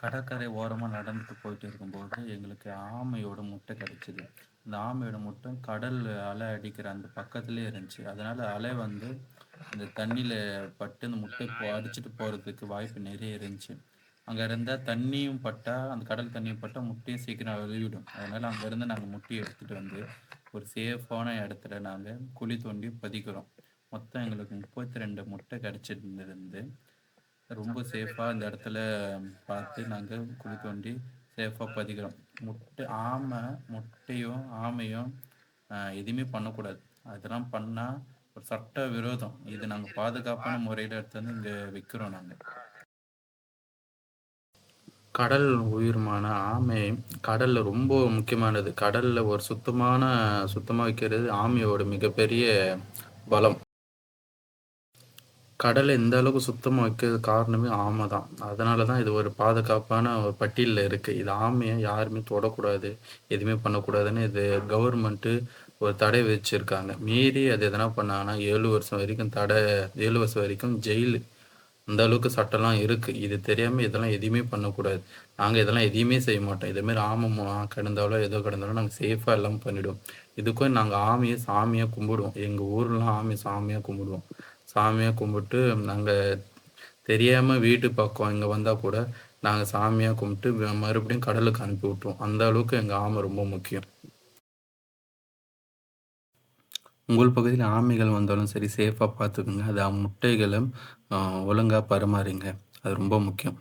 கடற்கரை ஓரமாக நடந்துட்டு போயிட்டு இருக்கும்போது எங்களுக்கு ஆமையோட முட்டை கிடைச்சிது. அந்த ஆமையோட முட்டை கடல் அலை அடிக்கிற அந்த பக்கத்துலேயே இருந்துச்சு. அதனால அலை வந்து அந்த தண்ணியில் பட்டு அந்த முட்டை அடிச்சுட்டு போகிறதுக்கு வாய்ப்பு நிறைய இருந்துச்சு. அங்கே இருந்தால் தண்ணியும் பட்டால் அந்த கடல் தண்ணியும் பட்டால் முட்டையும் சீக்கிரம் வெளியிடும் அதனால் அங்கேருந்து நாங்கள் முட்டையை எடுத்துகிட்டு வந்து ஒரு சேஃபான இடத்துல நாங்கள் குழி தோண்டி பதிக்கிறோம். மொத்தம் எங்களுக்கு முப்பத்தி ரெண்டு முட்டை கிடச்சிருந்துருந்து ரொம்ப சேஃபாக இந்த இடத்துல பார்த்து நாங்கள் குழி தோண்டி சேஃபாக பதிக்கிறோம். முட்டை ஆமை முட்டையும் ஆமையும் எதுவுமே பண்ணக்கூடாது. அதெல்லாம் பண்ணால் ஒரு சட்ட விரோதம். இது நாங்கள் பாதுகாப்பான முறையில் எடுத்து வந்து இங்கே விற்கிறோம் நாங்கள் கடல் உயிர்மான ஆமை கடல்ல ரொம்ப முக்கியமானது. கடல்ல ஒரு சுத்தமான சுத்தமாக வைக்கிறது ஆமையோட மிகப்பெரிய பலம். கடலை இந்த அளவுக்கு சுத்தமாக வைக்கிறது காரணமே ஆமை தான். அதனால தான் இது ஒரு பாதுகாப்பான ஒரு பட்டியலில் இருக்குது இது ஆமையை யாருமே தொடக்கூடாது எதுவுமே பண்ணக்கூடாதுன்னு இது கவர்மெண்ட்டு ஒரு தடை வச்சுருக்காங்க மீறி அது எதனா பண்ணாங்கன்னா ஏழு வருஷம் வரைக்கும் தடை ஏழு வருஷம் வரைக்கும் ஜெயில் அந்த அளவுக்கு சட்டம்லாம் இருக்குது இது தெரியாமல் இதெல்லாம் எதுவுமே பண்ணக்கூடாது. நாங்கள் இதெல்லாம் எதையுமே செய்ய மாட்டோம். இதேமாரி ஆமை மு- கிடந்தாலோ ஏதோ கிடந்தாலும் நாங்கள் சேஃபாக எல்லாம் பண்ணிவிடுவோம் இதுக்கும் நாங்கள் ஆமையை சாமியாக கும்பிடுவோம். எங்கள் ஊர்லாம் ஆமையை சாமியாக கும்பிடுவோம். சாமியாக கும்பிட்டு நாங்கள் தெரியாமல் வீட்டு பக்கம் இங்கே வந்தால் கூட நாங்கள் சாமியாக கும்பிட்டு மறுபடியும் கடலுக்கு அனுப்பி விட்டுருவோம். அந்த அளவுக்கு எங்கள் ஆமை ரொம்ப முக்கியம். உங்கள் பகுதியில் ஆமைகள் வந்தாலும் சரி சேஃபாக பார்த்துக்குங்க. அது முட்டைகளும் ஒழுங்காக பரிமாறிங்க. அது ரொம்ப முக்கியம்.